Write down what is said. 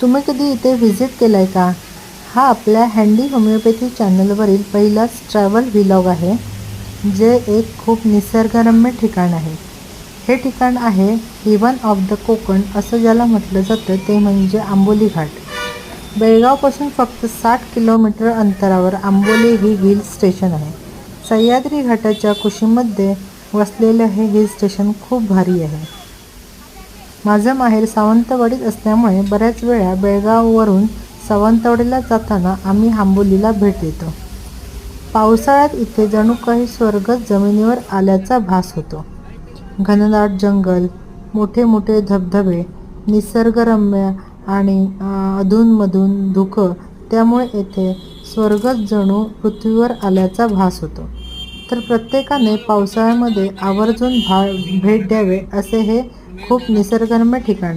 तुम्ही कधी इथे व्हिजिट केलं आहे का? हा आपल्या हँडी होमिओपॅथी चॅनलवरील पहिलाच ट्रॅव्हल व्हिलॉग आहे जे एक खूप निसर्गरम्य ठिकाण आहे. हे ठिकाण आहे हिवन ऑफ द कोकण असं ज्याला म्हटलं जातं ते म्हणजे आंबोली घाट. बेळगावपासून फक्त साठ किलोमीटर अंतरावर आंबोली ही हिल स्टेशन आहे. सह्याद्री घाटाच्या कुशीमध्ये वसलेलं हे हिल स्टेशन खूप भारी आहे. माझं माहेर सावंतवाडीत असल्यामुळे बऱ्याच वेळा बेळगाववरून सावंतवाडीला जाताना आम्ही आंबोलीला भेट देतो. पावसाळ्यात इथे जणू काही स्वर्गच जमिनीवर आल्याचा भास होतो. घनदाट जंगल मोठे मोठे धबधबे निसर्गरम्य आणि अधूनमधून धुकं त्यामुळे येथे स्वर्गच जणू पृथ्वीवर आल्याचा भास होतो. तर प्रत्येकाने पावसाळ्यामध्ये आवर्जून भा भेट द्यावे असे हे खूप निसर्गरम्य ठिकाण आहे.